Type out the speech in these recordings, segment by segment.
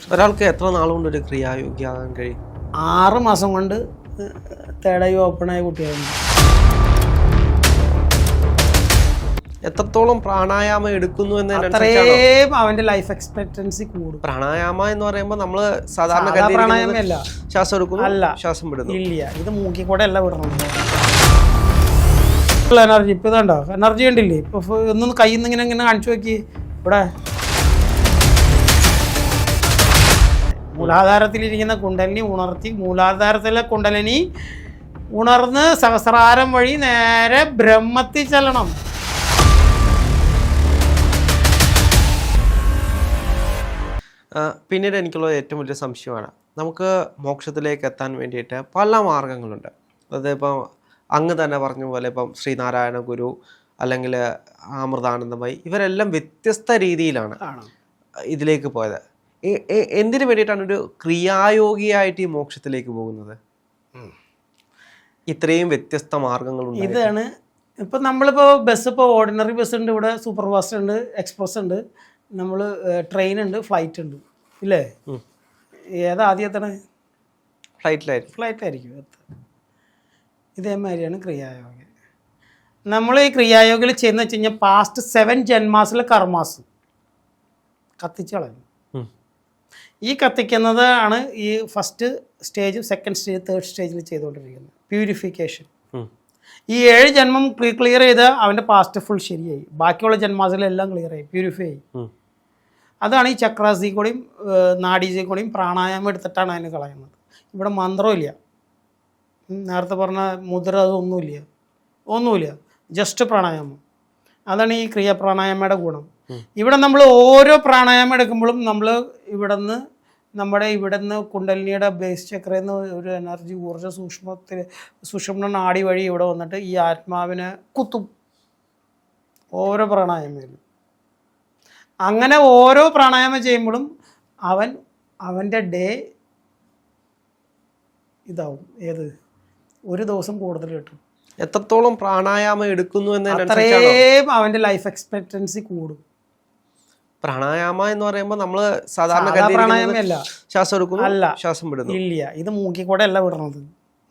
ഒരാൾക്ക് എത്ര നാളുകൊണ്ട് ഒരു ക്രിയായോഗ്യമാകാൻ കഴിയും? ആറ് മാസം കൊണ്ട് തേടായി ഓപ്പണായ കുട്ടികളുണ്ട് എത്രത്തോളം പ്രാണായാമം എടുക്കുന്നു എന്നതിനനുസരിച്ചാണോ? അത്രയും അവന്റെ ലൈഫ് എക്സ്പെക്ടൻസി കൂടും. പ്രാണായാമം എന്ന് പറയുമ്പോൾ നമ്മൾ സാധാരണ പ്രാണായാമല്ല ശ്വാസം എടുക്കുന്നു അല്ല. ശ്വാസം വിടുന്നു. ഇല്ല. ഇത് മൂക്കി കൂടെ അല്ല വിടണം എനർജി ഇപ്പൊ ഇതുണ്ടോ? എനർജി ഉണ്ടില്ലേ ഇപ്പൊ ഒന്നും കയ്യിൽ നിന്ന് ഇങ്ങനെ ഇങ്ങനെ കാണിച്ചു നോക്കി. ഇവിടെ. മൂലാധാരത്തിലിരിക്കുന്ന കുണ്ടലിനി ഉണർത്തി മൂലാധാരത്തിലെ കുണ്ടലിനി ഉണർന്ന് സഹസ്രാരം വഴി നേരെ ബ്രഹ്മത്തിൽ ചെല്ലണം. പിന്നീട് എനിക്കുള്ള ഏറ്റവും വലിയ സംശയമാണ്. നമുക്ക് മോക്ഷത്തിലേക്ക് എത്താൻ വേണ്ടിയിട്ട് പല മാർഗങ്ങളുണ്ട്. അതായത് ഇപ്പം അങ്ങ് തന്നെ പറഞ്ഞ പോലെ ഇപ്പം ശ്രീനാരായണ ഗുരു അല്ലെങ്കിൽ അമൃതാനന്ദമായി ഇവരെല്ലാം വ്യത്യസ്ത രീതിയിലാണ് ഇതിലേക്ക് പോയത്. എന്തിനു വേണ്ടിയിട്ടാണ് ഒരു ക്രിയായോഗിയായിട്ട് ഈ മോക്ഷത്തിലേക്ക് പോകുന്നത്? ഇത്രയും വ്യത്യസ്ത മാർഗങ്ങളുണ്ട്. ഇതാണ്. ഇപ്പൊ നമ്മളിപ്പോ ബസ് ഇപ്പോൾ ഓർഡിനറി ബസ് ഉണ്ട് ഇവിടെ സൂപ്പർ ഫാസ്റ്റ് ഉണ്ട് എക്സ്പ്രസ് ഉണ്ട്. നമ്മൾ ട്രെയിൻ ഉണ്ട് ഫ്ലൈറ്റ് ഉണ്ട്. ഇല്ലേ? ഏതാ ആദ്യം എത്തണേ ഫ്ലൈറ്റിലായിരിക്കും. ഫ്ലൈറ്റ് ആയിരിക്കും എത്തുക ഇതേമാതിരിയാണ് ക്രിയായോഗ. നമ്മൾ ഈ ക്രിയായോഗിൽ ചെയ്യുന്ന വെച്ച് കഴിഞ്ഞാൽ പാസ്റ്റ് സെവൻ ജന്മാസിലെ കർമാസ് കത്തിച്ചു കളയും. ഈ കത്തിക്കുന്നത് ആണ് ഈ first stage second stage third സ്റ്റേജിൽ ചെയ്തുകൊണ്ടിരിക്കുന്നത് പ്യൂരിഫിക്കേഷൻ ഈ ഏഴ് ജന്മം ക്ലിയർ ചെയ്ത് അവന്റെ പാസ്റ്റ് ഫുൾ ശരിയായി. ബാക്കിയുള്ള ജന്മാസിലെല്ലാം ക്ലിയർ ആയി പ്യൂരിഫൈ ആയി. അതാണ് ഈ ചക്രാസി കൂടിയും നാഡീസി കൂടിയും പ്രാണായാമം എടുത്തിട്ടാണ് അതിന് കളയുന്നത്. ഇവിടെ മന്ത്രമില്ല ഇല്ല. നേരത്തെ പറഞ്ഞ മുദ്ര അതൊന്നുമില്ല ഒന്നുമില്ല. ജസ്റ്റ് പ്രാണായാമം. അതാണ് ഈ ക്രിയ പ്രാണായാമയുടെ ഗുണം ഇവിടെ നമ്മൾ ഓരോ പ്രാണായാമം എടുക്കുമ്പോഴും നമ്മൾ ഇവിടെ നിന്ന് നമ്മുടെ ഇവിടുന്ന് കുണ്ടലിനിയുടെ ബേസ് ചക്രയിൽ നിന്ന് ഒരു എനർജി ഊർജ സൂക്ഷ്മത്തിൽ സുഷുമ്ന നാടി വഴി ഇവിടെ വന്നിട്ട് ഈ ആത്മാവിനെ കുത്തും. ഓരോ പ്രാണായാമയിലും അങ്ങനെ ഓരോ പ്രാണായാമം ചെയ്യുമ്പോഴും അവൻ അവന്റെ ഡേ ഇതാവും. ഏത്? ഒരു ദിവസം കൂടുതൽ കിട്ടും. എത്രത്തോളം പ്രാണായാമം എടുക്കുന്നു എന്ന് അത്രയും അവന്റെ ലൈഫ് എക്സ്പെക്റ്റൻസി കൂടും. പ്രാണായാമം എന്ന് പറയുമ്പോൾ നമ്മൾ സാധാരണ പ്രാണായാമല്ല ശ്വാസം എടുക്കുന്നു അല്ല. ശ്വാസം വിടുന്നു. ഇല്ല. ഇത് മൂക്കി കൂടെ അല്ല വിടണത്.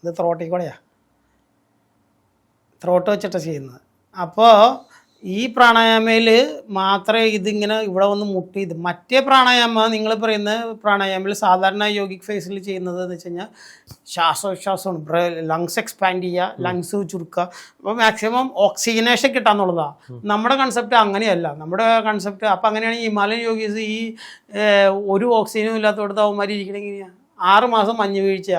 ഇത് ത്രോട്ടിൽ കൂടെയാ. ത്രോട്ട് വെച്ചിട്ടാണ് ചെയ്യുന്നത്. അപ്പോൾ ഈ പ്രാണായാമയിൽ മാത്രമേ ഇതിങ്ങനെ ഇവിടെ വന്ന് മുട്ടി ഇത് മറ്റേ പ്രാണായാമ നിങ്ങൾ പറയുന്ന പ്രാണായാമയിൽ സാധാരണ യോഗിക് ഫേസിൽ ചെയ്യുന്നത് എന്ന് വെച്ച് കഴിഞ്ഞാൽ ശ്വാസോച്ഛ്വാസമാണ്. ലങ്സ് എക്സ്പാൻഡ് ചെയ്യുക ലങ്സ് ചുരുക്കുക. അപ്പോൾ മാക്സിമം ഓക്സിജനേഷൻ കിട്ടാന്നുള്ളതാണ് നമ്മുടെ കൺസെപ്റ്റ് അങ്ങനെയല്ല. നമ്മുടെ കൺസെപ്റ്റ് അപ്പം അങ്ങനെയാണെങ്കിൽ ഹിമാലയൻ യോഗീസ് ഈ ഒരു ഓക്സിജനും ഇല്ലാത്തവിടുത്തെ അവന്മാർ ഇരിക്കണമെങ്കിൽ ആറ് മാസം മഞ്ഞ് വീഴ്ച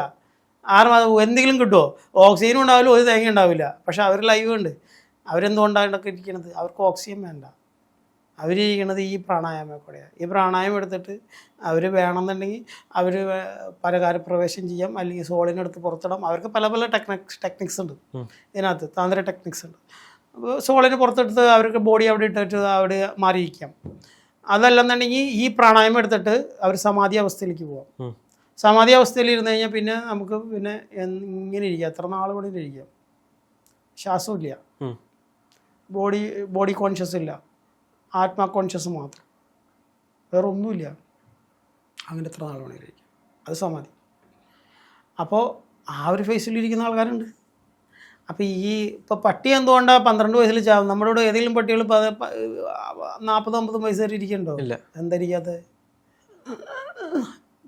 ആറ് മാസം എന്തെങ്കിലും കിട്ടുമോ ഓക്സിജനും ഉണ്ടാവില്ല ഒരു തേങ്ങ ഉണ്ടാവില്ല. പക്ഷെ അവർ ലൈവ് ഉണ്ട്. അവരെന്തുകൊണ്ടാണ് ഇടയ്ക്ക് ഇരിക്കണത്? അവർക്ക് ഓക്സിജൻ വേണ്ട. അവരിരിക്കുന്നത് ഈ പ്രാണായാമ കൂടെയാണ് ഈ പ്രാണായാമം എടുത്തിട്ട് അവർ വേണമെന്നുണ്ടെങ്കിൽ അവർ പരകാരപ്രവേശം ചെയ്യാം. അല്ലെങ്കിൽ സോളിനെടുത്ത് പുറത്തിടാം. അവർക്ക് പല പല ടെക്നിക്സ് ടെക്നിക്സ് ഉണ്ട്. ഇതിനകത്ത് താന്ത്രിക ടെക്നിക്സ് ഉണ്ട്. അപ്പോൾ സോളിന് പുറത്തെടുത്ത് അവർക്ക് ബോഡി അവിടെ ഇട്ടിട്ട് അവിടെ മാറിയിരിക്കാം. അതല്ലെന്നുണ്ടെങ്കിൽ ഈ പ്രാണായാമം എടുത്തിട്ട് അവർ സമാധി അവസ്ഥയിലേക്ക് പോകാം സമാധി അവസ്ഥയിൽ ഇരുന്ന് കഴിഞ്ഞാൽ പിന്നെ നമുക്ക് പിന്നെ ഇങ്ങനെ ഇരിക്കാം. എത്ര നാൾ കൂടി ഇരിക്കാം. ശ്വാസമില്ല. ബോഡി ബോഡി കോൺഷ്യസ് ഇല്ല. ആത്മാ കോൺഷ്യസ് മാത്രം. വേറെ ഒന്നുമില്ല അങ്ങനെ എത്ര നാൾ വേണമെങ്കിലും അത് സമാധി. അപ്പോൾ ആ ഒരു ഫേസിലിരിക്കുന്ന ആൾക്കാരുണ്ട്. അപ്പോൾ ഈ ഇപ്പോൾ പട്ടി എന്തുകൊണ്ടാണ് പന്ത്രണ്ട് വയസ്സിൽ ചാവും നമ്മുടെ ഇവിടെ ഏതെങ്കിലും പട്ടികൾ നാൽപ്പത് അമ്പത് വയസ്സ് വരെ ഇരിക്കണ്ടോ? ഇല്ല. എന്തായിരിക്കാത്ത?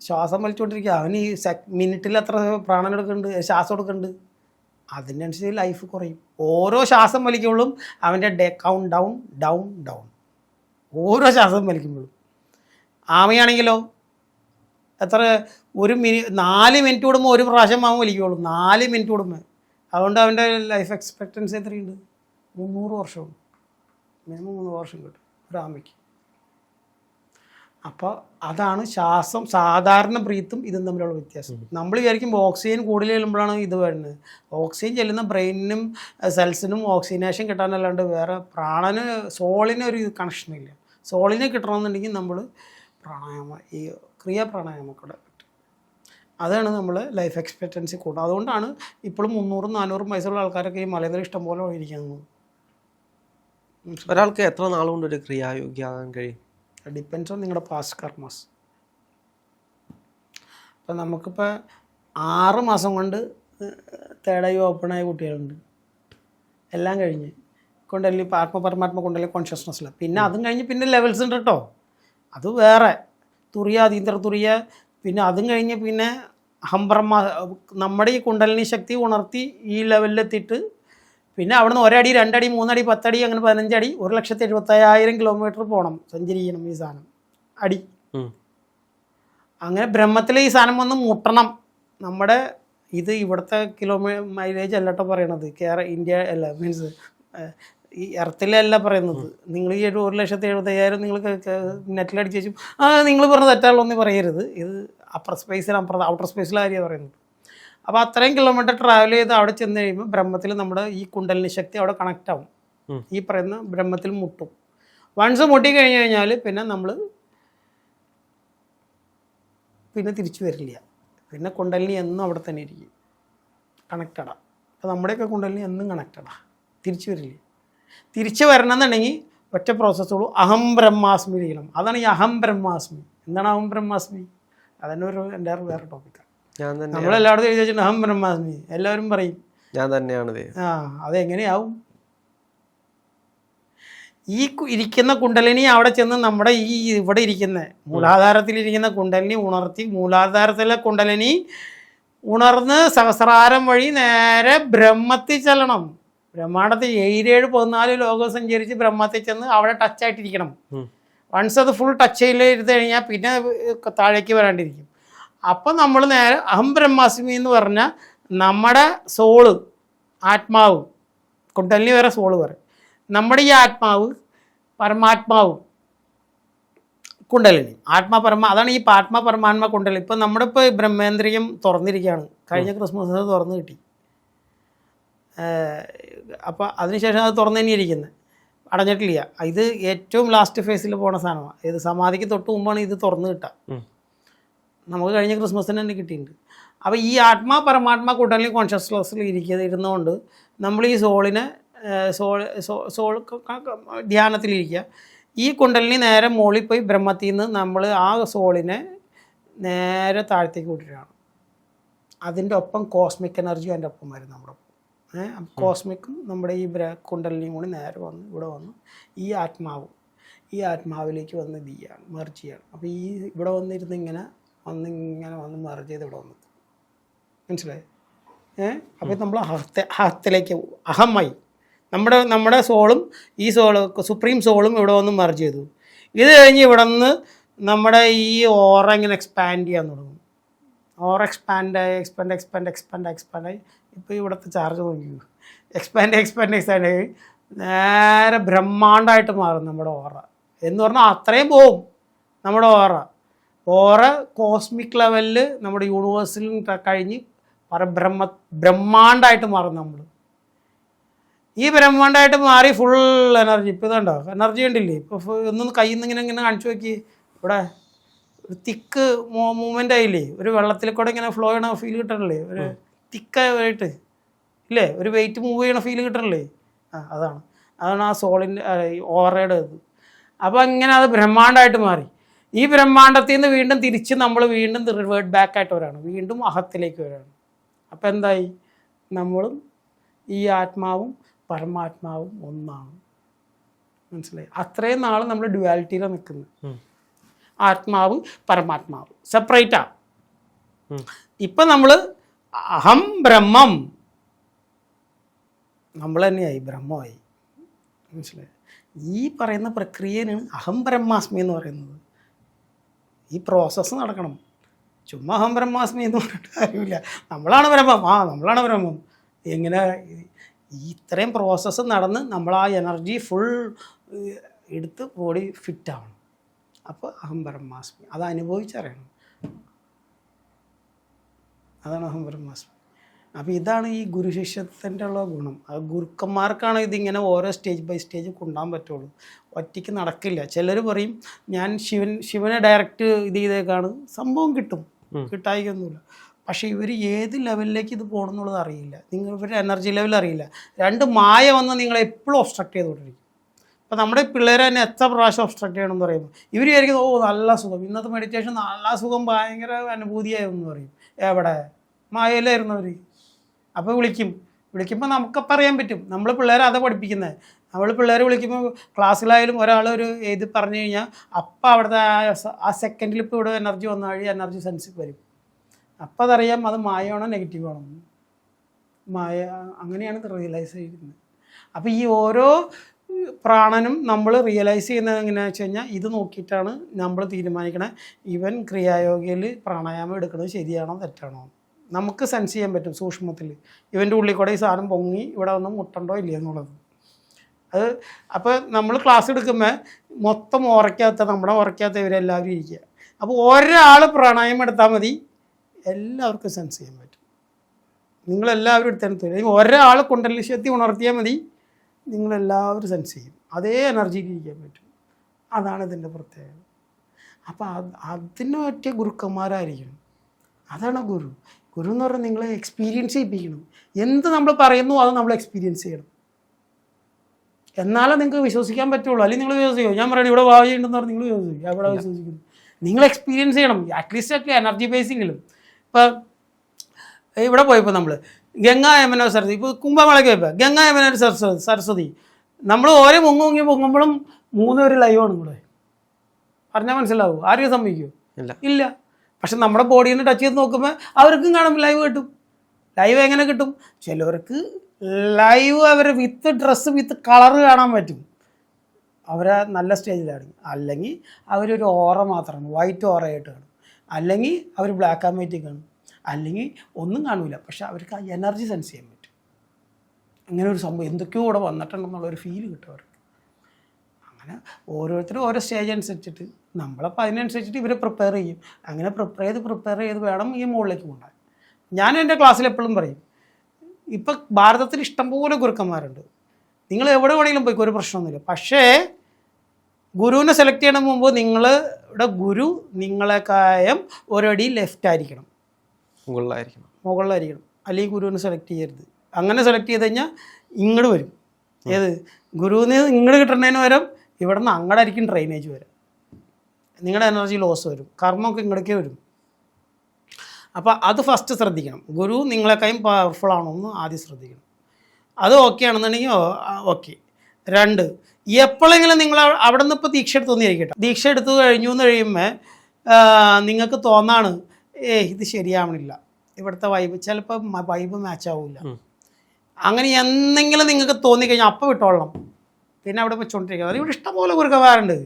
ശ്വാസം വലിച്ചുകൊണ്ടിരിക്കുക അവന് ഈ സെക് മിനിറ്റിൽ എത്ര പ്രാണൻ എടുക്കുന്നുണ്ട് ശ്വാസം എടുക്കുന്നുണ്ട് അതിനനുസരിച്ച് ലൈഫ് കുറയും. ഓരോ ശ്വാസം വലിക്കുമ്പോഴും അവന്റെ day count down down down ഓരോ ശ്വാസം വലിക്കുമ്പോഴും. ആമയാണെങ്കിലോ എത്ര ഒരു മിനി നാല് മിനിറ്റ് കൂടുമ്പോൾ ഒരു പ്രാവശ്യം ആവും വലിക്കുള്ളൂ. നാല് മിനിറ്റ് കൂടുമ്പോൾ അതുകൊണ്ട് അവന്റെ ലൈഫ് എക്സ്പെക്റ്റൻസി എത്രയുണ്ട്? മുന്നൂറ് വർഷമുണ്ട്. മിനിമം മൂന്ന് വർഷം കിട്ടും ഒരു ആമയ്ക്ക്. അപ്പോൾ അതാണ് ശ്വാസം സാധാരണ ബ്രീത്തും ഇതും തമ്മിലുള്ള വ്യത്യാസം. നമ്മൾ വിചാരിക്കുമ്പോൾ ഓക്സിജൻ കൂടുതൽ ചെല്ലുമ്പോഴാണ് ഇത് വരുന്നത്. ഓക്സിജൻ ചെല്ലുന്ന ബ്രെയിനിനും സെൽസിനും ഓക്സിജനേഷൻ കിട്ടാനല്ലാണ്ട് വേറെ പ്രാണന് സോളിന് ഒരു കണക്ഷനില്ല സോളിനെ കിട്ടണമെന്നുണ്ടെങ്കിൽ നമ്മൾ പ്രാണായാമ ഈ ക്രിയ പ്രാണായാമം കൂടെ അതാണ് നമ്മൾ ലൈഫ് എക്സ്പെക്റ്റൻസി കൂടുക. അതുകൊണ്ടാണ് ഇപ്പോഴും മുന്നൂറും നാനൂറും വയസ്സുള്ള ആൾക്കാരൊക്കെ ഈ മലയാളം ഇഷ്ടം പോലെ ഇരിക്കുന്നത്. ഒരാൾക്ക് എത്ര നാളുകൊണ്ട് ഒരു ക്രിയായോഗ്യമാകാൻ കഴിയും? ഡിപ്പെൻസ് ഓൺ നിങ്ങളുടെ പാസ്റ്റ് കർമാസ് ഇപ്പം നമുക്കിപ്പോൾ ആറ് മാസം കൊണ്ട് തേടായി ഓപ്പണായ കുട്ടികളുണ്ട്. എല്ലാം കഴിഞ്ഞ്. കൊണ്ടല്ലേ ഇപ്പോൾ ആത്മപരമാത്മ കൊണ്ടല്ലേ കോൺഷ്യസ്നെസ്സിൽ പിന്നെ അതും കഴിഞ്ഞ് പിന്നെ ലെവൽസ് ഉണ്ട് കേട്ടോ അത് വേറെ. തുറിയ അതീന്ദ്ര തുറിയ. പിന്നെ അതും കഴിഞ്ഞ് പിന്നെ ഹംബ്രഹ്മ നമ്മുടെ ഈ കുണ്ടലിനി ശക്തി ഉണർത്തി ഈ ലെവലിലെത്തിയിട്ട് പിന്നെ അവിടുന്ന് ഒരടി രണ്ടടി മൂന്നടി പത്തടി അങ്ങനെ പതിനഞ്ചടി ഒരു ലക്ഷത്തി എഴുപത്തയ്യായിരം കിലോമീറ്റർ പോകണം സഞ്ചരിക്കണം ഈ സാധനം. അടി. അങ്ങനെ ബ്രഹ്മത്തിൽ ഈ സാധനം വന്ന് മുട്ടണം. നമ്മുടെ ഇത് ഇവിടുത്തെ കിലോമീ മൈലേജ് അല്ലട്ടോ പറയണത്. കേര ഇന്ത്യ അല്ല മീൻസ് ഈ എർത്തിലല്ല പറയുന്നത്. നിങ്ങൾ ഈ ഒരു ഒരു ലക്ഷത്തി എഴുപത്തയ്യായിരം നിങ്ങൾ നെറ്റിലടിച്ച് വെച്ചു ആ നിങ്ങൾ പറഞ്ഞ തെറ്റാണല്ലോ എന്ന് പറയരുത്. ഇത് അപ്പർ സ്പേസിൽ അപ്പുറത്ത് ഔട്ടർ സ്പേസിലെ കാര്യമാണ് പറയുന്നത്. അപ്പോൾ അത്രയും കിലോമീറ്റർ ട്രാവൽ ചെയ്ത് അവിടെ ചെന്ന് കഴിയുമ്പോൾ ബ്രഹ്മത്തിൽ നമ്മുടെ ഈ കുണ്ടലിനി ശക്തി അവിടെ കണക്റ്റ് ആവും. ഈ പറയുന്ന ബ്രഹ്മത്തിൽ മുട്ടും. വൺസ് മുട്ടി കഴിഞ്ഞ് കഴിഞ്ഞാൽ പിന്നെ നമ്മൾ പിന്നെ തിരിച്ചു വരില്ല. പിന്നെ കുണ്ടലിനി എന്നും അവിടെ തന്നെ ഇരിക്കും. കണക്റ്റഡാ അപ്പോൾ നമ്മുടെയൊക്കെ കുണ്ടലിനി എന്നും കണക്റ്റഡാ തിരിച്ചു വരില്ല. തിരിച്ചു വരണമെന്നുണ്ടെങ്കിൽ ഒറ്റ പ്രോസസ്സുള്ളൂ അഹം ബ്രഹ്മാസ്മി ചെയ്യണം. അതാണ് ഈ അഹം ബ്രഹ്മാസ്മി. എന്താണ് അഹം ബ്രഹ്മാസ്മി? അതന്നെ ഒരു എന്റെ വേറെ ടോപ്പിക്കാണ് ഞാൻ തന്നെ നമ്മളെല്ലായിടത്തും എഴുതി വെച്ചിട്ടുണ്ട്. അഹം ബ്രഹ്മാസ്മി. എല്ലാവരും പറയും. ഞാൻ തന്നെയാണ് ആ അതെങ്ങനെയാവും? ഈ ഇരിക്കുന്ന കുണ്ടലിനി അവിടെ ചെന്ന് നമ്മുടെ ഈ ഇവിടെ ഇരിക്കുന്ന മൂലാധാരത്തിലിരിക്കുന്ന കുണ്ടലിനി ഉണർത്തി മൂലാധാരത്തിലെ കുണ്ടലിനി ഉണർന്ന് സഹസ്രാരം വഴി നേരെ ബ്രഹ്മത്തിൽ ചെല്ലണം. ബ്രഹ്മാണ്ടത്തിൽ ഏഴ് പതിനാല് ലോകം സഞ്ചരിച്ച് ബ്രഹ്മത്തിൽ ചെന്ന് അവിടെ ടച്ച് ആയിട്ടിരിക്കണം. വൺസ് അത് ഫുൾ ടച്ച് ചെയ്തിരുന്ന് കഴിഞ്ഞാൽ പിന്നെ താഴേക്ക് വരാണ്ടിരിക്കും. അപ്പം നമ്മൾ നേരെ അഹം ബ്രഹ്മാസ്മി എന്ന് പറഞ്ഞാൽ നമ്മുടെ സോൾ ആത്മാവ് കുണ്ടലിനി വേറെ സോൾ വേറെ. നമ്മുടെ ഈ ആത്മാവ് പരമാത്മാവ് കുണ്ടലിനി. ആത്മാ പരമാ അതാണ് ഈ ആത്മാ പരമാത്മ കുണ്ടലിനി. ഇപ്പം നമ്മുടെ ഇപ്പോൾ ബ്രഹ്മേന്ദ്രിയം തുറന്നിരിക്കുകയാണ്. കഴിഞ്ഞ ക്രിസ്മസ് തുറന്നു കിട്ടി. അപ്പോൾ അതിനുശേഷം അത് തുറന്നു തന്നെ ഇരിക്കുന്നത് അടഞ്ഞിട്ടില്ല. ഇത് ഏറ്റവും ലാസ്റ്റ് ഫേസിൽ പോണ സാധനമാണ് ഇത് സമാധിക്ക് തൊട്ട് മുമ്പാണ് ഇത് തുറന്നു കിട്ടുക. നമുക്ക് കഴിഞ്ഞ ക്രിസ്മസിന് തന്നെ കിട്ടിയിട്ടുണ്ട്. അപ്പോൾ ഈ ആത്മാ പരമാത്മാ കുണ്ടലിനി കോൺഷ്യസ്നെസ്സിൽ ഇരിക്കുന്നത് ഇരുന്നുകൊണ്ട് നമ്മൾ ഈ സോളിനെ സോൾ സോൾ ധ്യാനത്തിലിരിക്കുക ഈ കുണ്ടലിനി നേരെ മുകളിൽ പോയി ബ്രഹ്മത്തിൽ നിന്ന് നമ്മൾ ആ സോളിനെ നേരെ താഴത്തേക്ക് വിട്ടിട്ടാണ്. അതിന്റെ ഒപ്പം കോസ്മിക് എനർജി അതിന്റെ ഒപ്പം വരും നമ്മുടെ ഏഹ് കോസ്മിക്കും നമ്മുടെ ഈ ബ്ര കുണ്ടലിനിയും കൂടി നേരെ വന്ന് ഇവിടെ വന്ന് ഈ ആത്മാവ് ഈ ആത്മാവിലേക്ക് വന്ന് ഇത് ചെയ്യാണ് മെർജ് ചെയ്യാണ്. അപ്പോൾ ഈ ഇവിടെ വന്നിരുന്ന് ഇങ്ങനെ വന്ന് ഇങ്ങനെ വന്ന് മെർജ് ചെയ്ത് ഇവിടെ വന്നു. മനസ്സിലായി? ഏഹ് അപ്പോൾ നമ്മൾ അഹത്തെ അഹത്തിലേക്ക്. അഹമായി. നമ്മുടെ നമ്മുടെ സോളും ഈ സോൾ സുപ്രീം സോളും ഇവിടെ വന്ന് മെർജ് ചെയ്തു. ഇത് കഴിഞ്ഞ് ഇവിടെ നിന്ന് നമ്മുടെ ഈ ഓറ ഇങ്ങനെ എക്സ്പാൻഡ് ചെയ്യാൻ തുടങ്ങും. ഓർ എക്സ്പാൻഡ് ആയി എക്സ്പാൻഡ് എക്സ്പാൻഡ് എക്സ്പാൻഡ് എക്സ്പാൻഡ് ആയി. ഇപ്പോൾ ഇവിടുത്തെ ചാർജ് നോക്കി എക്സ്പാൻഡ് എക്സ്പാൻഡ് എക്സ്പാൻഡ് ആയി. നേരെ ബ്രഹ്മാണ്ടമായിട്ട് മാറും നമ്മുടെ ഓറ. എന്ന് പറഞ്ഞാൽ അത്രയും പോവും നമ്മുടെ ഓറ. ഓറ കോസ്മിക് ലെവലിൽ നമ്മുടെ യൂണിവേഴ്സിൽ കഴിഞ്ഞ് പരബ്രഹ്മ ബ്രഹ്മാണ്ടായിട്ട് മാറും നമ്മൾ ഈ ബ്രഹ്മാണ്ടായിട്ട് മാറി ഫുൾ എനർജി ഇപ്പോൾ ഇതുണ്ടോ എനർജി ഉണ്ടില്ലേ ഇപ്പോൾ ഒന്നും കയ്യിൽ നിന്ന് ഇങ്ങനെ ഇങ്ങനെ കാണിച്ചു നോക്കി. ഇവിടെ ഒരു തിക്ക് മൂവ്മെന്റ് ആയില്ലേ? ഒരു വെള്ളത്തിൽ കൂടെ ഇങ്ങനെ ഫ്ലോ ചെയ്യണ ഫീൽ കിട്ടണില്ലേ? ഒരു തിക്കായിട്ട് ഇല്ലേ? ഒരു വെയിറ്റ് മൂവ് ചെയ്യണ ഫീൽ കിട്ടണില്ലേ? ആ അതാണ്. അതാണ് ആ സോളിന്റെ ഓറയുടെ ഇത്. അപ്പോൾ ഇങ്ങനെ അത് ബ്രഹ്മാണ്ടമായിട്ട് മാറി. ഈ ബ്രഹ്മാണ്ടത്തിൽ നിന്ന് വീണ്ടും തിരിച്ച് നമ്മൾ വീണ്ടും റിവേർഡ് ബാക്ക് ആയിട്ട് വരാണ്. വീണ്ടും അഹത്തിലേക്ക് വരാണ്. അപ്പം എന്തായി? നമ്മളും ഈ ആത്മാവും പരമാത്മാവും ഒന്നാണ്. മനസ്സിലായി? അത്രയും നാൾ നമ്മൾ ഡ്യുവാലിറ്റിയിലാണ് നിൽക്കുന്നത്. ആത്മാവ് പരമാത്മാവ്. സെപ്പറേറ്റാ ഉം. ഇപ്പം നമ്മൾ അഹം ബ്രഹ്മം. നമ്മൾ തന്നെയായി ബ്രഹ്മമായി. മനസ്സിലായി? ഈ പറയുന്ന പ്രക്രിയയാണ് അഹം ബ്രഹ്മാസ്മി എന്ന് പറയുന്നത്. ഈ പ്രോസസ്സ് നടക്കണം. ചുമ്മാ അഹം ബ്രഹ്മാസ്മി എന്ന് പറഞ്ഞിട്ട് കാര്യമില്ല. നമ്മളാണ് ബ്രഹ്മം. ആ നമ്മളാണ് ബ്രഹ്മം. എങ്ങനെ ഇത്രയും പ്രോസസ്സ് നടന്ന് നമ്മൾ ആ എനർജി ഫുൾ എടുത്ത് ബോഡി ഫിറ്റാവണം അപ്പോൾ അഹം ബ്രഹ്മാസ്മി. അത് അനുഭവിച്ചറിയണം. അതാണ് അഹം ബ്രഹ്മാസ്മി. അപ്പോൾ ഇതാണ് ഈ ഗുരുശിഷ്യത്തിന്റെ ഉള്ള ഗുണം. അത് ഗുരുക്കന്മാർക്കാണ് ഇതിങ്ങനെ ഓരോ സ്റ്റേജ് ബൈ സ്റ്റേജ് കൊണ്ടുപോകാൻ പറ്റുള്ളൂ. ഒറ്റയ്ക്ക് നടക്കില്ല. ചിലർ പറയും ഞാൻ ശിവൻ ശിവനെ ഡയറക്റ്റ് ഇത് ചെയ്തേക്കാണ്. സംഭവം കിട്ടും. കിട്ടായിക്കൊന്നുമില്ല പക്ഷേ ഇവർ ഏത് ലെവലിലേക്ക് ഇത് പോകണം എന്നുള്ളത് അറിയില്ല. നിങ്ങൾ ഇവരുടെ എനർജി ലെവൽ അറിയില്ല. രണ്ട് മായ വന്ന് നിങ്ങളെ എപ്പോഴും ഒബ്സ്ട്രക്ട് ചെയ്തുകൊണ്ടിരിക്കും. അപ്പോൾ നമ്മുടെ പിള്ളേരെ തന്നെ എത്ര പ്രാവശ്യം ഒബ്സ്ട്രക്ട് ചെയ്യണമെന്ന് പറയുമ്പോൾ ഇവർ വിചാരിക്കുന്നത് ഓ നല്ല സുഖം. ഇന്നത്തെ മെഡിറ്റേഷൻ നല്ല സുഖം ഭയങ്കര അനുഭൂതിയായെന്ന് പറയും. എവിടെ? മായയിലായിരുന്നവർ അപ്പോൾ വിളിക്കും. വിളിക്കുമ്പോൾ നമുക്ക് പറയാൻ പറ്റും. നമ്മൾ പിള്ളേരെ അതാ പഠിപ്പിക്കുന്നത് നമ്മൾ പിള്ളേരെ വിളിക്കുമ്പോൾ ക്ലാസ്സിലായാലും ഒരാൾ ഒരു ഇത് പറഞ്ഞു കഴിഞ്ഞാൽ അപ്പം അവിടുത്തെ ആ സെക്കൻഡിൽ ഇപ്പോൾ ഇവിടെ എനർജി വന്ന വഴി എനർജി സെൻസ് വരും. അപ്പം അതറിയാം അത് മായമാണോ നെഗറ്റീവ് ആണോ? മായ അങ്ങനെയാണ് റിയലൈസ് ചെയ്യുന്നത്. അപ്പോൾ ഈ ഓരോ പ്രാണനും നമ്മൾ റിയലൈസ് ചെയ്യുന്നത് എങ്ങനെയാണെന്ന് വെച്ച് കഴിഞ്ഞാൽ ഇത് നോക്കിയിട്ടാണ് നമ്മൾ തീരുമാനിക്കണത് ഇവൻ ക്രിയായോഗയിൽ പ്രാണായാമം എടുക്കുന്നത് ശരിയാണോ തെറ്റാണോ നമുക്ക് സെൻസ് ചെയ്യാൻ പറ്റും സൂക്ഷ്മത്തിൽ. ഇവന്റെ ഉള്ളിൽ കൂടെ ഈ സാധനം പൊങ്ങി ഇവിടെ വന്ന് മുട്ടണ്ടോ ഇല്ല എന്നുള്ളത്. അത് അപ്പോൾ നമ്മൾ ക്ലാസ് എടുക്കുമ്പോൾ മൊത്തം ഉറയ്ക്കാത്ത നമ്മുടെ ഉറയ്ക്കാത്ത ഇവരെല്ലാവരും ഇരിക്കുക. അപ്പോൾ ഒരാൾ പ്രാണായം എടുത്താൽ മതി. എല്ലാവർക്കും സെൻസ് ചെയ്യാൻ പറ്റും. നിങ്ങളെല്ലാവരും എടുത്തെടുത്തു അല്ലെങ്കിൽ ഒരാൾ കുണ്ടലി ശക്തി ഉണർത്തിയാൽ മതി. നിങ്ങളെല്ലാവരും സെൻസ് ചെയ്യും. അതേ എനർജിയിൽ ഇരിക്കാൻ പറ്റും. അതാണ് ഇതിന്റെ പ്രത്യേകത. അപ്പോൾ അത് പറ്റിയ ഗുരുക്കന്മാരായിരിക്കണം. അതാണ് ഗുരു. ഗുരു എന്ന് പറഞ്ഞാൽ നിങ്ങളെ എക്സ്പീരിയൻസ് ചെയ്യിപ്പിക്കണം എന്ത് നമ്മൾ പറയുന്നു അത് നമ്മൾ എക്സ്പീരിയൻസ് ചെയ്യണം. എന്നാലേ നിങ്ങൾക്ക് വിശ്വസിക്കാൻ പറ്റുള്ളൂ. അല്ലെങ്കിൽ നിങ്ങൾ വിശ്വസിക്കുമോ ഞാൻ പറയണം ഇവിടെ ഭാവി ഉണ്ടെന്ന് പറഞ്ഞാൽ നിങ്ങൾ വിശ്വസിക്കും? എവിടെ വിശ്വസിക്കുന്നു. നിങ്ങൾ എക്സ്പീരിയൻസ് ചെയ്യണം. അറ്റ്ലീസ്റ്റ് ഒക്കെ എനർജി ബേസിങ്ങിലും ഇപ്പം ഇവിടെ പോയപ്പോൾ നമ്മൾ ഗംഗ യമന സരസ്വതി ഇപ്പോൾ കുംഭമേളയ്ക്ക് പോയപ്പോൾ ഗംഗ യമന സരസ്വതി സരസ്വതി. നമ്മൾ ഓരോ മുങ്ങി മുങ്ങി പൊങ്ങുമ്പോഴും മൂന്നൊരു ലൈവാണ് ഇവിടെ പറഞ്ഞാൽ മനസ്സിലാവും? ആരെയും സമ്മതിക്കുമോ ഇല്ല. ഇല്ല. പക്ഷെ നമ്മുടെ ബോഡിയിൽ ടച്ച് ചെയ്ത് നോക്കുമ്പോൾ അവർക്കും കാണും ലൈവ് കിട്ടും. ലൈവ് എങ്ങനെ കിട്ടും? ചിലവർക്ക് ലൈവ് അവർ വിത്ത് ഡ്രസ്സ് വിത്ത് കളർ കാണാൻ പറ്റും. അവരെ നല്ല സ്റ്റേജിലാണ് അല്ലെങ്കിൽ അവരൊരു ഓറ മാത്രമാണ് വൈറ്റ് ഓറയായിട്ട് കാണും. അല്ലെങ്കിൽ അവർ ബ്ലാക്ക് ആൻഡ് വൈറ്റ് കാണും. അല്ലെങ്കിൽ ഒന്നും കാണില്ല പക്ഷെ അവർക്ക് ആ എനർജി സെൻസ് ചെയ്യാൻ പറ്റും. അങ്ങനെ ഒരു സംഭവം എന്തൊക്കെയോ ഇവിടെ വന്നിട്ടുണ്ടെന്നുള്ളൊരു ഫീൽ കിട്ടും അവർക്ക്. അങ്ങനെ ഓരോരുത്തരും ഓരോ സ്റ്റേജ് അനുസരിച്ചിട്ട്. നമ്മളപ്പോൾ അതിനനുസരിച്ചിട്ട് ഇവരെ പ്രിപ്പയർ ചെയ്യും. അങ്ങനെ പ്രിപ്പയർ ചെയ്ത് പ്രിപ്പയർ ചെയ്ത് വേണം ഈ മുകളിലേക്ക് കൊണ്ടുപോകാൻ. ഞാൻ എന്റെ ക്ലാസ്സിൽ എപ്പോഴും പറയും ഇപ്പം ഭാരതത്തിൽ ഇഷ്ടംപോലെ ഗുരുക്കന്മാരുണ്ട്. നിങ്ങൾ എവിടെ വേണമെങ്കിലും പോയിക്കോ ഒരു പ്രശ്നമൊന്നുമില്ല. പക്ഷേ ഗുരുവിനെ സെലക്ട് ചെയ്യണ മുമ്പ് നിങ്ങളുടെ ഗുരു നിങ്ങളെക്കായം ഒരടി ലെഫ്റ്റ് ആയിരിക്കണം. മുകളിലായിരിക്കണം. മുകളിലായിരിക്കണം. അല്ലെങ്കിൽ ഗുരുവിനെ സെലക്ട് ചെയ്യരുത്. അങ്ങനെ സെലക്ട് ചെയ്ത് കഴിഞ്ഞാൽ ഇങ്ങോട്ട് വരും. ഏത്? ഗുരുവിന് ഇങ്ങോട്ട് കിട്ടണതിന് പകരം ഇവിടെ നിന്ന് അങ്ങടായിരിക്കും ഡ്രെയിനേജ് വരും നിങ്ങളുടെ എനർജി ലോസ് വരും. കർമ്മമൊക്കെ ഇങ്ങോട്ടേക്ക് വരും. അപ്പോൾ അത് ഫസ്റ്റ് ശ്രദ്ധിക്കണം. ഗുരു നിങ്ങളെക്കായും പവർഫുൾ ആണോ എന്ന് ആദ്യം ശ്രദ്ധിക്കണം. അത് ഓക്കെ ആണെന്നുണ്ടെങ്കിൽ ഓക്കെ രണ്ട് എപ്പോഴെങ്കിലും നിങ്ങൾ അവ- അവിടെ നിന്ന് ഇപ്പോൾ ദീക്ഷ എടുത്തു തോന്നിയിരിക്കട്ടെ ദീക്ഷ എടുത്തു കഴിഞ്ഞു എന്ന് കഴിയുമ്പോൾ നിങ്ങൾക്ക് തോന്നാണ് ഏ ഇത് ശരിയാവണില്ല. ഇവിടുത്തെ വൈബ് ചിലപ്പോൾ വൈബ് മാച്ച് ആവില്ല അങ്ങനെ എന്തെങ്കിലും നിങ്ങൾക്ക് തോന്നിക്കഴിഞ്ഞാൽ അപ്പോൾ വിട്ടോളണം. പിന്നെ അവിടെ വെച്ചുകൊണ്ടിരിക്കുന്നത് ഇവിടെ ഇഷ്ടംപോലെ ഗുരുക്കന്മാരുണ്ട്.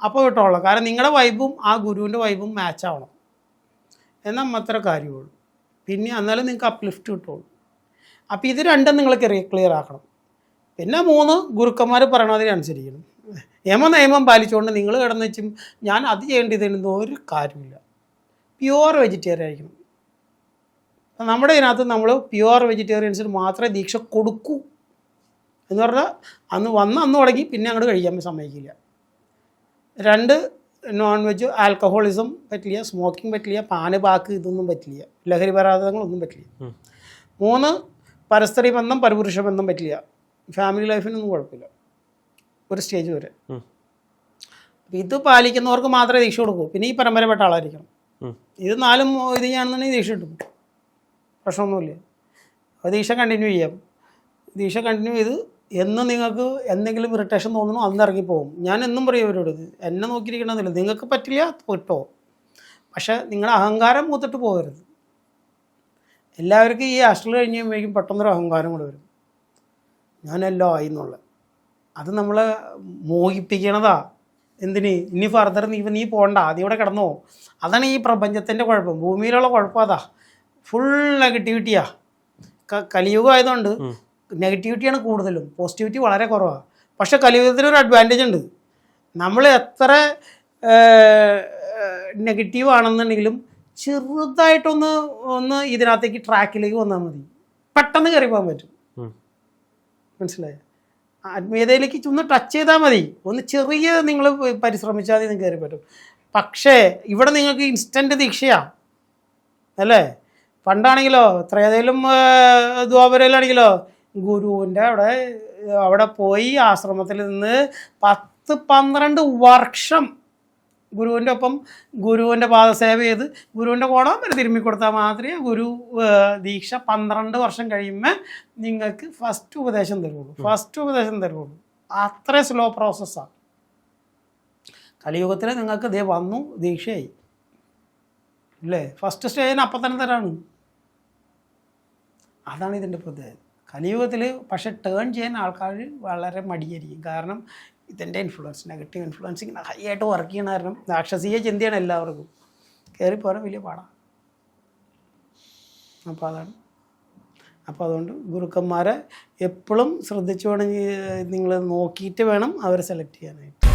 അപ്പോൾ കിട്ടുള്ളൂ കാരണം നിങ്ങളുടെ വൈബും ആ ഗുരുവിന്റെ വൈബും മാച്ച് ആവണം. എന്നാൽ മാത്രമേ കാര്യമുള്ളൂ. പിന്നെ എന്നാലും നിങ്ങൾക്ക് അപ്ലിഫ്റ്റ് കിട്ടുള്ളൂ. അപ്പോൾ ഇത് രണ്ടും നിങ്ങൾ ക്ലിയർ ആക്കണം. പിന്നെ മൂന്ന് ഗുരുക്കന്മാർ പറയണതിനനുസരിക്കണം യമ നിയമം പാലിച്ചുകൊണ്ട് നിങ്ങൾ കിടന്ന് വെച്ചും ഞാൻ അത് ചെയ്യേണ്ടതിനൊന്നും ഒരു കാര്യമില്ല പ്യുവർ വെജിറ്റേറിയൻ ആയിരിക്കണം. നമ്മുടെ ഇതിനകത്ത് നമ്മൾ പ്യുവർ വെജിറ്റേറിയൻസിന് മാത്രമേ ദീക്ഷ കൊടുക്കൂ. എന്ന് പറഞ്ഞാൽ അന്ന് വന്ന് അന്ന് തുടങ്ങി പിന്നെ അങ്ങോട്ട് കഴിക്കാൻ സമ്മതിക്കില്ല. രണ്ട് നോൺ വെജ് ആൽക്കഹോളിസം പറ്റില്ല സ്മോക്കിംഗ് പറ്റില്ല പാന് പാക്ക് ഇതൊന്നും പറ്റില്ല ലഹരി പരാതങ്ങളൊന്നും പറ്റില്ല. മൂന്ന് പരസ്പര ബന്ധം പരപുരുഷ ബന്ധം പറ്റില്ല. ഫാമിലി ലൈഫിനൊന്നും കുഴപ്പമില്ല. ഒരു സ്റ്റേജ് വരെ. ഇത് പാലിക്കുന്നവർക്ക് മാത്രമേ ദീക്ഷ കൊടുക്കൂ. പിന്നെ ഈ പരമ്പരപ്പെട്ട ആളായിരിക്കണം. ഇത് നാലും ഇത് ചെയ്യാണെന്നുണ്ടെങ്കിൽ ദീക്ഷ കിട്ടും. പ്രശ്നമൊന്നുമില്ല. അപ്പോൾ ദീക്ഷ കണ്ടിന്യൂ ചെയ്യാം. ദീക്ഷ കണ്ടിന്യൂ ചെയ്ത് എന്ന് നിങ്ങൾക്ക് എന്തെങ്കിലും ഇറിറ്റേഷൻ തോന്നുന്നു അന്ന് ഇറങ്ങിപ്പോകും ഞാൻ എന്നും പറയും അവരോട് ഇത് എന്നെ നോക്കിയിരിക്കണമെന്നില്ല. നിങ്ങൾക്ക് പറ്റില്ല വിട്ടോ. പക്ഷേ നിങ്ങളുടെ അഹങ്കാരം മൂത്തിട്ട് പോകരുത്. എല്ലാവർക്കും ഈ അഷ്ടൽ കഴിഞ്ഞ് കഴിയുമ്പോഴേക്കും പെട്ടെന്നൊരു അഹങ്കാരം കൂടെ വരും. ഞാനെല്ലാം ആയി എന്നുള്ളത്. അത് നമ്മളെ മോഹിപ്പിക്കണതാ. എന്തിന്? ഇനി ഫർദർ നീ നീ പോകണ്ട അത് ഇവിടെ കിടന്നോ. അതാണ് ഈ പ്രപഞ്ചത്തിന്റെ കുഴപ്പം. ഭൂമിയിലുള്ള കുഴപ്പം അതാ. ഫുൾ നെഗറ്റിവിറ്റിയാ കലിയുഗം ആയതുകൊണ്ട് നെഗറ്റിവിറ്റിയാണ് കൂടുതലും. പോസിറ്റിവിറ്റി വളരെ കുറവാണ് പക്ഷേ കലിയുഗത്തിന് ഒരു അഡ്വാന്റേജ് ഉണ്ട്. നമ്മൾ എത്ര നെഗറ്റീവ് ആണെന്നുണ്ടെങ്കിലും ചെറുതായിട്ടൊന്ന് ഒന്ന് ഇതിനകത്തേക്ക് ട്രാക്കിലേക്ക് വന്നാൽ മതി. പെട്ടെന്ന് കയറി പോകാൻ പറ്റും. മനസ്സിലായോ? ആത്മീയതയിലേക്ക് ഒന്ന് ടച്ച് ചെയ്താൽ മതി. ഒന്ന് ചെറിയ നിങ്ങൾ പരിശ്രമിച്ചാൽ മതി കയറി പറ്റും. പക്ഷേ ഇവിടെ നിങ്ങൾക്ക് ഇൻസ്റ്റന്റ് ദീക്ഷയാണ് അല്ലേ? പണ്ടാണെങ്കിലോ ത്രേതയിലും ദ്വാപരയിലാണെങ്കിലോ ഗുരുവിന്റെ അവിടെ അവിടെ പോയി ആശ്രമത്തിൽ നിന്ന് പത്ത് പന്ത്രണ്ട് വർഷം ഗുരുവിന്റെ ഒപ്പം ഗുരുവിന്റെ പാദസേവ ചെയ്ത് ഗുരുവിന്റെ കോണം വരെ തിരുമ്മി കൊടുത്താൽ മാത്രമേ ഗുരു ദീക്ഷ പന്ത്രണ്ട് വർഷം കഴിയുമ്പോൾ നിങ്ങൾക്ക് ഫസ്റ്റ് ഉപദേശം തരുള്ളൂ. ഫസ്റ്റ് ഉപദേശം തരുള്ളൂ. അത്ര സ്ലോ പ്രോസസ്സാണ് കലിയുഗത്തിൽ നിങ്ങൾക്ക് ഇതേ വന്നു ദീക്ഷയായി. അല്ലേ ഫസ്റ്റ് സ്റ്റേജിന് അപ്പം തന്നെ തരാണ് അതാണ് ഇതിന്റെ പ്രത്യേകത. കലിയുഗത്തിൽ പക്ഷെ ടേൺ ചെയ്യാൻ ആൾക്കാർ വളരെ മടിയായിരിക്കും. കാരണം ഇതിന്റെ ഇൻഫ്ലുവൻസ് നെഗറ്റീവ് ഇൻഫ്ലുവൻസ് ഇങ്ങനെ ഹൈ ആയിട്ട് വർക്ക് ചെയ്യണ കാരണം രാക്ഷസീയ ചിന്തയാണ് എല്ലാവർക്കും. കയറിപ്പോരാൻ വലിയ പാടാണ് അപ്പോൾ അതാണ്. അപ്പോൾ അതുകൊണ്ട് ഗുരുക്കന്മാരെ എപ്പോഴും ശ്രദ്ധിച്ചു വേണം നിങ്ങൾ നോക്കിയിട്ട് വേണം അവരെ സെലക്ട് ചെയ്യാനായിട്ട്.